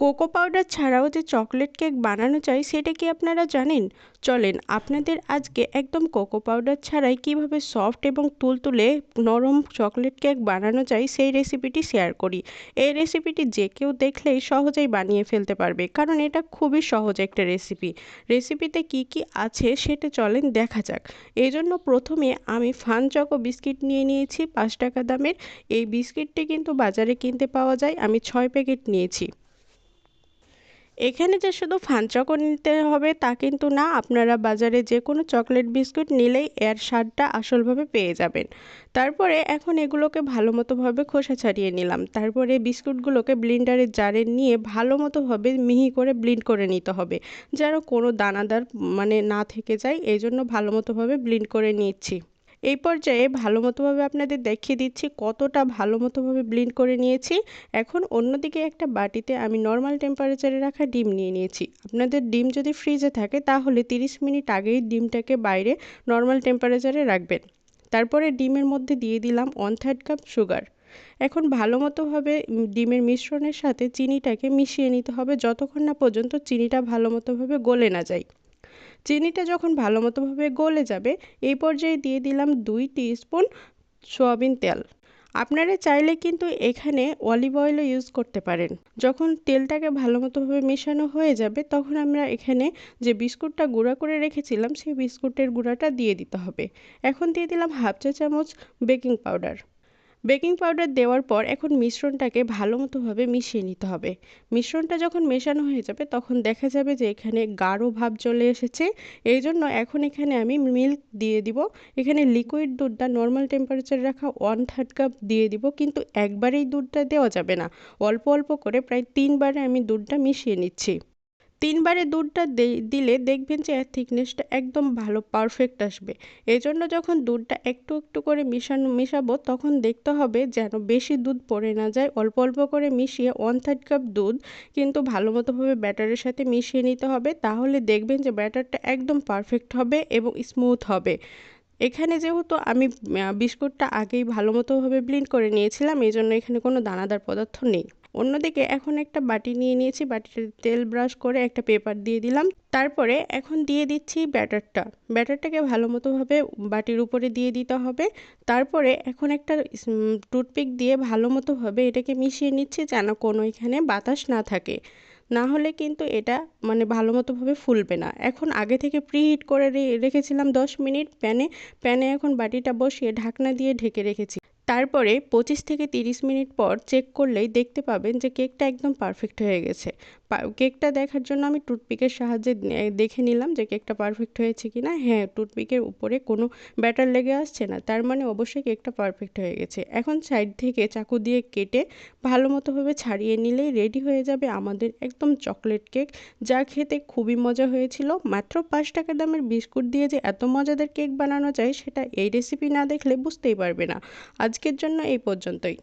Cocoa powder ছাড়াও যে chocolate cake বানানো যায়, সেটা কি আপনারা জানেন? চলেন, আপনাদের আজকে একদম কোকো পাউডার ছাড়াই কীভাবে সফট এবং তুলতুলে নরম চকলেট কেক বানানো যায়, সেই রেসিপিটি শেয়ার করি। এই রেসিপিটি যে কেউ দেখলেই সহজেই বানিয়ে ফেলতে পারবে, কারণ এটা খুবই সহজ একটা রেসিপি। রেসিপিতে কি কি আছে সেটা চলেন দেখা যাক। এই জন্য প্রথমে আমি ফান চকো বিস্কিট নিয়ে নিয়েছি, পাঁচ টাকা দামের। এই বিস্কিটটি কিন্তু বাজারে কিনতে পাওয়া যায়, আমি ছয় প্যাকেট নিয়েছি। এখানে যে শুধু ফান চকো নিতে হবে তা কিন্তু না, আপনারা বাজারে যে কোনো চকলেট বিস্কুট নিলেই এর স্বাদটা আসলভাবে পেয়ে যাবেন। তারপরে এখন এগুলোকে ভালো মতোভাবে খোসা ছাড়িয়ে নিলাম। তারপরে বিস্কুটগুলোকে ব্লিন্ডারের জারে নিয়ে ভালো মতোভাবে মিহি করে ব্লিন্ড করে নিতে হবে, যেন কোনো দানাদার মানে না থেকে যায়। এই জন্য ভালো মতোভাবে ব্লিন্ড করে নিচ্ছি। এই পর্যায়ে ভালো মতোভাবে আপনাদের দেখিয়ে দিচ্ছি কতটা ভালো মতোভাবে ব্লিন্ড করে নিয়েছি। এখন অন্যদিকে একটা বাটিতে আমি নর্মাল টেম্পারেচারে রাখা ডিম নিয়ে নিয়েছি। আপনাদের ডিম যদি ফ্রিজে থাকে তাহলে 30 মিনিট আগেই ডিমটাকে বাইরে নর্মাল টেম্পারেচারে রাখবেন। তারপরে ডিমের মধ্যে দিয়ে দিলাম ওয়ান থার্ড কাপ সুগার এখন ভালো মতোভাবে ডিমের মিশ্রণের সাথে চিনিটাকে মিশিয়ে নিতে হবে যতক্ষণ না পর্যন্ত চিনিটা ভালো মতোভাবে গলে না যায়। চিনিটা যখন ভালো মতোভাবে গলে যাবে, এই পর্যায়ে দিয়ে দিলাম দুই স্পুন সয়াবিন তেল। আপনারা চাইলে কিন্তু এখানে অলিভ অয়েলও ইউজ করতে পারেন। যখন তেলটাকে ভালো মতোভাবে মেশানো হয়ে যাবে, তখন আমরা এখানে যে বিস্কুটটা গুঁড়া করে রেখেছিলাম, সেই বিস্কুটের গুঁড়াটা দিয়ে দিতে হবে। এখন দিয়ে দিলাম হাফ চা চামচ বেকিং পাউডার বেকিং পাউডার দেওয়ার পর এখন মিশ্রণটাকে ভালো মতোভাবে মিশিয়ে নিতে হবে। মিশ্রণটা যখন মেশানো হয়ে যাবে, তখন দেখা যাবে যে এখানে গাঢ় ভাব চলে এসেছে। এই জন্য এখন এখানে আমি মিল্ক দিয়ে দিব। এখানে লিকুইড দুধটা নর্মাল টেম্পারেচারে রাখা ওয়ান থার্ড কাপ দিয়ে দিব। কিন্তু একবারেই দুধটা দেওয়া যাবে না। অল্প অল্প করে প্রায় তিনবারে আমি দুধটা মিশিয়ে নিচ্ছি। তিনবারে দুধটা দিলে দেখবেন যে থিকনেসটা একদম ভালো পারফেক্ট আসবে। এই জন্য যখন দুধটা একটু একটু করে মিশানো, মিশাবো, তখন দেখতে হবে যেন বেশি দুধ পড়ে না যায়। অল্প অল্প করে মিশিয়ে ওয়ান থার্ড কাপ দুধ কিন্তু ভালো মতোভাবে ব্যাটারের সাথে মিশিয়ে নিতে হবে। তাহলে দেখবেন যে ব্যাটারটা একদম পারফেক্ট হবে এবং স্মুথ হবে। এখানে যেহেতু আমি বিস্কুটটা আগেই ভালো মতোভাবে ব্লিন্ড করে নিয়েছিলাম এই জন্য এখানে কোনো দানাদার পদার্থ নেই। অন্যদিকে এখন একটা বাটি নিয়ে নিয়েছি, বাটিতে তেল ব্রাশ করে একটা পেপার দিয়ে দিলাম। তারপরে এখন দিয়ে দিচ্ছি ব্যাটারটা। ব্যাটারটাকে ভালো মতোভাবে বাটির উপরে দিয়ে দিতে হবে। তারপরে এখন একটা টুথপিক দিয়ে ভালো মতোভাবে এটাকে মিশিয়ে নিচ্ছি যেন কোনো এখানে বাতাস না থাকে। না হলে কিন্তু এটা মানে ভালো মতোভাবে ফুলবে না। এখন আগে থেকে প্রিহিট করে রেখেছিলাম দশ মিনিট। প্যানে প্যানে এখন বাটিটা বসিয়ে ঢাকনা দিয়ে ঢেকে রেখেছি। তারপরে পঁচিশ থেকে তিরিশ মিনিট পর চেক করলেই দেখতে পাবেন যে কেকটা একদম পারফেক্ট হয়ে গেছে। কেকটা দেখার জন্য আমি টুথপিকের সাহায্যে দেখে নিলাম যে কেকটা পারফেক্ট হয়েছে কি না হ্যাঁ টুথপিকের উপরে কোনো ব্যাটার লেগে আসছে না, তার মানে অবশ্যই কেকটা পারফেক্ট হয়ে গেছে। এখন সাইড থেকে চাকু দিয়ে কেটে ভালো মতোভাবে ছাড়িয়ে নিলেই রেডি হয়ে যাবে আমাদের একদম চকলেট কেক যা খেতে খুবই মজা হয়েছিল। মাত্র পাঁচ টাকা দামের বিস্কুট দিয়ে যে এত মজাদার কেক বানানো যায়, সেটা এই রেসিপি না দেখলে বুঝতেই পারবে না। আজকের জন্য এই পর্যন্তই।